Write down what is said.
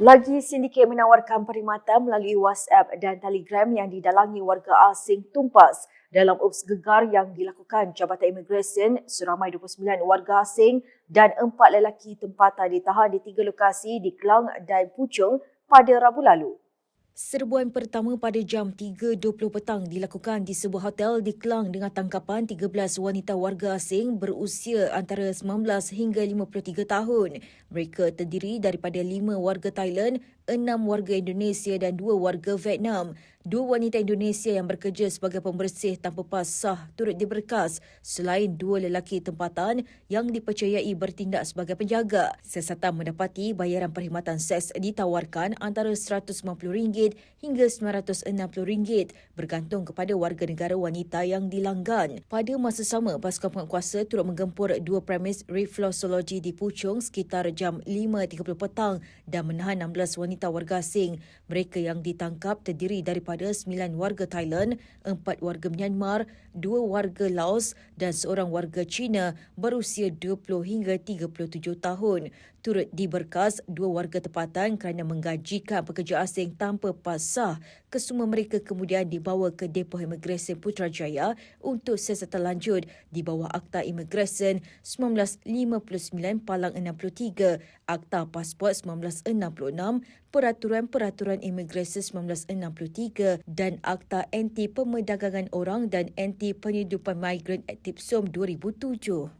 Lagi sindiket menawarkan perkhidmatan melalui WhatsApp dan Telegram yang didalangi warga asing tumpas dalam ups gegar yang dilakukan Jabatan Imigresen seramai 29 warga asing dan empat lelaki tempatan ditahan di tiga lokasi di Kelang dan Puchong pada Rabu lalu. Serbuan pertama pada jam 3.20 petang dilakukan di sebuah hotel di Kelang dengan tangkapan 13 wanita warga asing berusia antara 19 hingga 53 tahun. Mereka terdiri daripada 5 warga Thailand, 6 warga Indonesia dan 2 warga Vietnam. Dua wanita Indonesia yang bekerja sebagai pembersih tanpa pas sah turut diberkas selain dua lelaki tempatan yang dipercayai bertindak sebagai penjaga. Siasatan mendapati bayaran perkhidmatan seks ditawarkan antara RM150 hingga RM960 bergantung kepada warga negara wanita yang dilanggan. Pada masa sama, pasukan penguasa turut menggempur dua premis reflexologi di Puchong sekitar jam 5.30 petang dan menahan 16 wanita warga asing. Mereka yang ditangkap terdiri daripada daripada sembilan warga Thailand, empat warga Myanmar, dua warga Laos dan seorang warga China berusia 20 hingga 37 tahun. Turut diberkas dua warga tempatan kerana menggajikan pekerja asing tanpa pasah. Kesemua mereka kemudian dibawa ke Depoh Imigresen Putrajaya untuk siasatan lanjut di bawah Akta Imigresen 1959 Palang 63, Akta Pasport 1966, Peraturan-Peraturan Imigresen 1963 dan Akta Anti Pemerdagangan Orang dan Anti Penyedupan Migran Aktif SOM 2007.